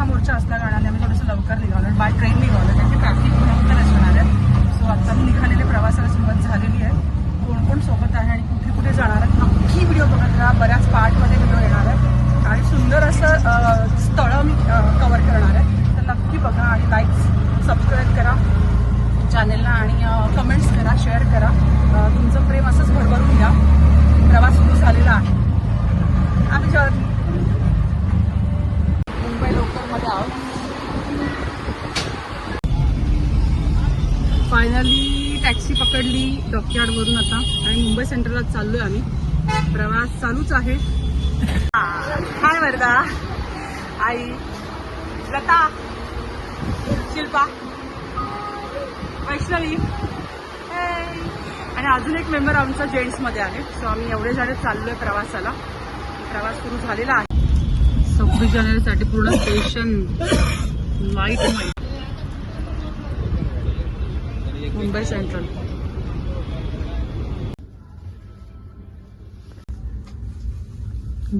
हा मोर्चा असला कारणाने आम्ही थोडंसं लवकर निघालो आणि बाय ट्रेन निघालो. कारण की ट्रॅफिक नंतर असणार आहे. सो आता निघालेली प्रवासाला सुरुवात झालेली आहे. कोण कोण सोबत आहे आणि कुठे कुठे जाणार आहेत नक्की व्हिडिओ बघत राहा. बऱ्याच पार्टमध्ये व्हिडिओ येणार आहे. आणि सुंदर असं स्थळं मी कवर करणार आहे. तर नक्की बघा आणि लाईक सबस्क्राईब करा. चॅनेलला आणि कमेंट्स करा शेअर करा. तुमचं प्रेम असंच भरभरून घ्या. फायनली टॅक्सी पकडली डॉकयार्डवरून आता. आणि मुंबई सेंट्रलला चाललो आहे आम्ही. प्रवास चालूच आहे. हाय वर्धा आई. लता. शिल्पा. वैष्णवी. आणि अजून एक मेंबर आमचा जेंट्समध्ये आहे. सो आम्ही एवढे झाडे चाललो आहे प्रवासाला. प्रवास सुरू झालेला आहे. सव्वीस जानेवारीसाठी पूर्ण स्टेशन वाईट माहीत मुंबई सेंट्रल.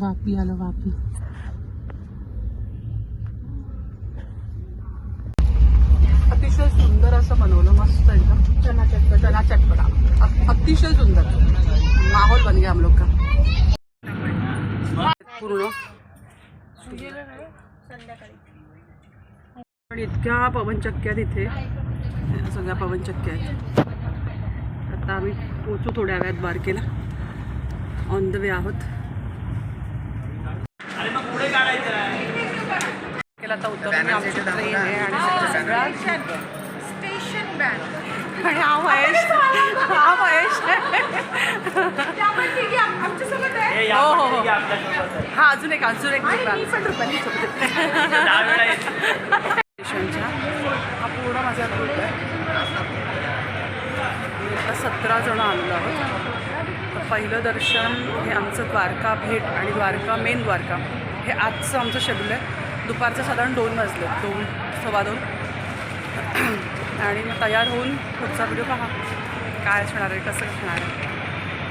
वापी आलं वापी. अतिशय सुंदर असं बनवलं मस्त एकदम चना चटपटा. चना चटपटा अतिशय सुंदर. माहोल बन गया हम लोग का. पूर्ण. पण इतक्या पवनचक्क्या तिथे या सगळ्या पवनचक्क्या आहेत. आता आम्ही पोचू थोड्या वेळात बारकेला. ऑन द वे आहोत. केला आता उतरून आमची ट्रेन आहे आणि सगळ्या स्टेशन बँड आणि हा महेश. हा महेश. हो हो हो. हा अजून एक अजून एक आणि मी पण रुपाली स्टेशनच्या हजार रुपये आता सतरा जण आणलं आहोत. तर पहिलं दर्शन हे आमचं द्वारका भेट आणि द्वारका मेन द्वारका. हे आजचं आमचं शेड्यूल आहे. दुपारचं साधारण दोन वाजले. दोन सव्वा दोन. आणि मग तयार होऊन पुढचा व्हिडिओ पहा. काय असणार आहे कसं असणार आहे.